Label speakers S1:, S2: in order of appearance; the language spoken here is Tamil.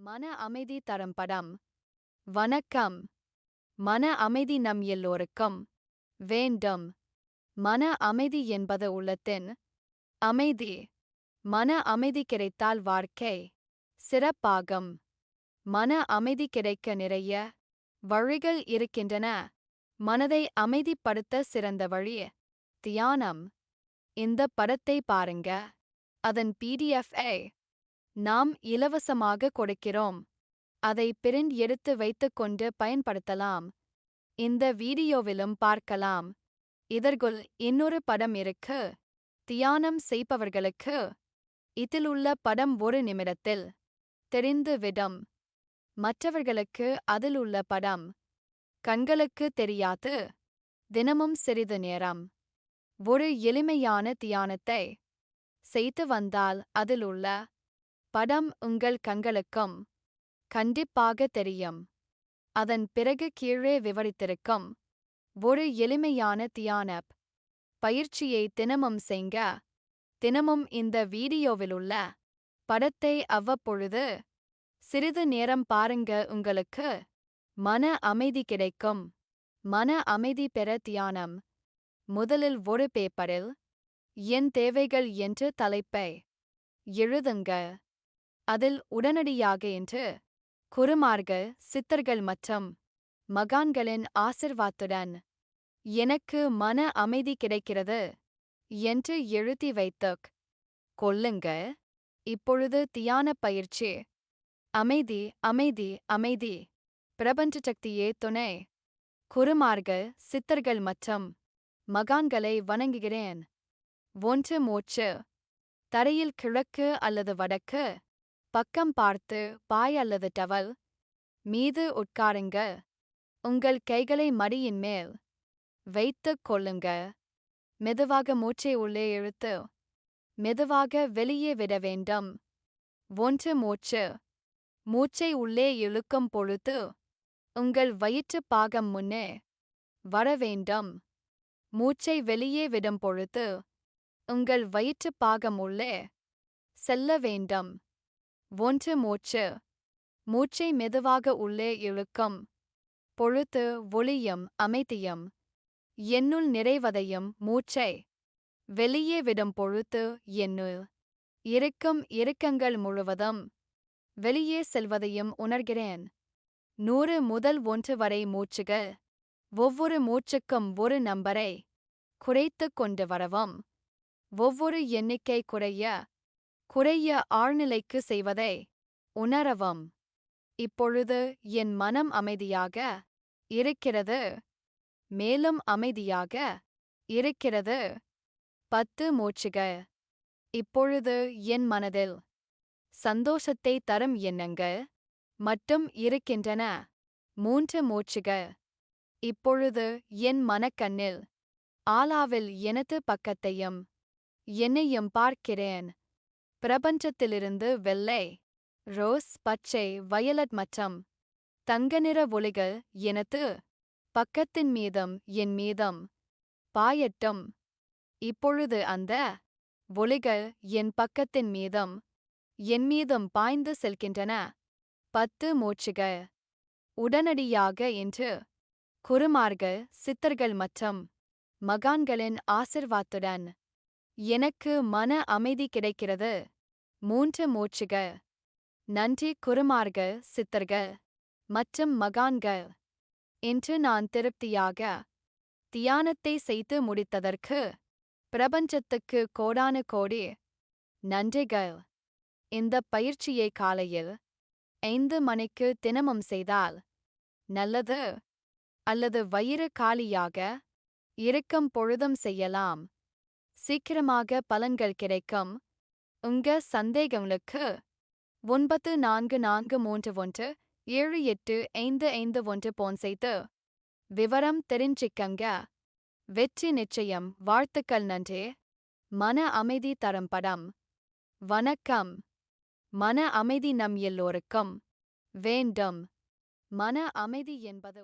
S1: மன அமைதி தரம் படம். வணக்கம். மன அமைதி நம் எல்லோருக்கும். வேண்டும். மன அமைதி என்பது உள்ளத்தின் அமைதி. மன அமைதி கிடைத்தால் வாழ்க்கை சிறப்பாகும். மன அமைதி கிடைக்க நிறைய வழிகள் இருக்கின்றன. மனதை அமைதிப்படுத்த சிறந்த வழி தியானம். இந்த படத்தை பாருங்க. அதன் பிடிஎஃப்ஐ நாம் இலவசமாக கொடுக்கிறோம். அதை பிரிண்ட் எடுத்து வைத்துக்கொண்டு பயன்படுத்தலாம். இந்த வீடியோவிலும் பார்க்கலாம். இதற்குள் இன்னொரு படம் இருக்கு. தியானம் செய்பவர்களுக்கு. இதிலுள்ள படம் ஒரு நிமிடத்தில். தெரிந்து விடும். மற்றவர்களுக்கு அதிலுள்ள படம். கண்களுக்கு தெரியாது. தினமும் சிறிது நேரம். ஒரு எளிமையான தியானத்தை செய்து வந்தால் அதிலுள்ள படம் உங்கள் கண்களுக்கும். கண்டிப்பாக தெரியும். அதன் பிறகு கீழே விவரித்திருக்கும். ஒரு எளிமையான தியானப். பயிற்சியை தினமும் செய்ங்க தினமும் இந்த வீடியோவிலுள்ள படத்தை அவ்வப்பொழுது சிறிது நேரம் பாருங்க உங்களுக்கு மன அமைதி கிடைக்கும். மன அமைதி பெற தியானம். முதலில் ஒரு பேப்பரில் என் தேவைகள் என்று தலைப்பை எழுதுங்க. அதில் உடனடியாக என்று குருமார்கள் சித்தர்கள் மற்றும் மகான்களின் ஆசிர்வாத்துடன் எனக்கு மன அமைதி கிடைக்கிறது என்று எழுதி வைத்துக் கொல்லுங்க. இப்பொழுது தியான பயிற்சி. அமைதி அமைதி அமைதி. பிரபஞ்ச சக்தியே துணை. குருமார்கள் சித்தர்கள் மற்றும் மகான்களை வணங்குகிறேன். ஒன்று மூச்சு. தரையில் கிழக்கு அல்லது வடக்கு. பக்கம் பார்த்து பாய் அல்லது டவல் மீது உட்காருங்க உங்கள் கைகளை மடியின் மேல் வைத்துக் கொள்ளுங்க மெதுவாக மூச்சை உள்ளே இழுத்து மெதுவாக வெளியே விட வேண்டும். ஒன்று மூச்சு. மூச்சை உள்ளே இழுக்கும் பொழுது உங்கள் வயிற்று பாகம் முன்னே வர வேண்டும். மூச்சை வெளியே விடும் பொழுது உங்கள் வயிற்று பாகம் உள்ளே செல்ல வேண்டும். ஒன்று மூச்சு. மூச்சை மெதுவாக உள்ளே இழுக்கும். பொழுத்து ஒளியும் அமைதியும். என்னுள் நிறைவதையும் மூச்சை. வெளியே விடும் பொழுத்து என்னுள். இருக்கும் இறுக்கங்கள் முழுவதும். வெளியே செல்வதையும் உணர்கிறேன். நூறு முதல் ஒன்று வரை மூச்சுகள். ஒவ்வொரு மூச்சுக்கும் ஒரு நம்பரை. குறைத்து கொண்டு வரவும். ஒவ்வொரு எண்ணிக்கை குறைய. குறைய ஆழ்நிலைக்கு செய்வதை உணரவும். இப்பொழுது என் மனம் அமைதியாக இருக்கிறது. மேலும் அமைதியாக இருக்கிறது. பத்து மூச்சுக இப்பொழுது என் மனதில் சந்தோஷத்தை தரும் எண்ணங்கள் மட்டும் இருக்கின்றன. மூன்று மூச்சுக இப்பொழுது என் மனக்கண்ணில் ஆலாவில் எனது பக்கத்தையும் என்னையும் பார்க்கிறேன். பிரபஞ்சத்திலிருந்து வெள்ளை ரோஸ் பச்சை வயலட் மற்றும் தங்க நிற ஒளிகள் எனது பக்கத்தின் மீதம் என் மீதம் பாயட்டும். இப்பொழுது அந்த ஒளிகள் என் பக்கத்தின் மீதம் என் மீதும் பாய்ந்து செல்கின்றன. பத்து மூச்சுகள். உடனடியாக என்று குருமார்கள் சித்தர்கள் மற்றும் மகான்களின் ஆசிர்வாத்துடன் எனக்கு மன அமைதி கிடைக்கிறது. மூன்று மூச்சுக. நன்றி குருமார்க சித்தர்க. மற்றும் மகான்கள் என்று நான் திருப்தியாக தியானத்தை செய்து முடித்ததற்கு பிரபஞ்சத்துக்கு கோடானு கோடி நன்றிகள். இந்த பயிற்சியை காலையில் ஐந்து மணிக்கு தினமும் செய்தால் நல்லது. அல்லது வயிறு காலியாக இருக்கும் பொழுதும் செய்யலாம். சீக்கிரமாக பலன்கள் கிடைக்கும். உங்க சந்தேகங்களுக்கு ஒன்பது நான்கு நான்கு மூன்று ஒன்று ஏழு எட்டு ஐந்து ஐந்து ஒன்று போன் செய்து விவரம் தெரிஞ்சிக்கங்க. வெற்றி நிச்சயம். வாழ்த்துக்கள் நன்றி. மன அமைதி தரும் படம். வணக்கம். மன அமைதி நம் எல்லோருக்கும். வேண்டும். மன அமைதி என்பது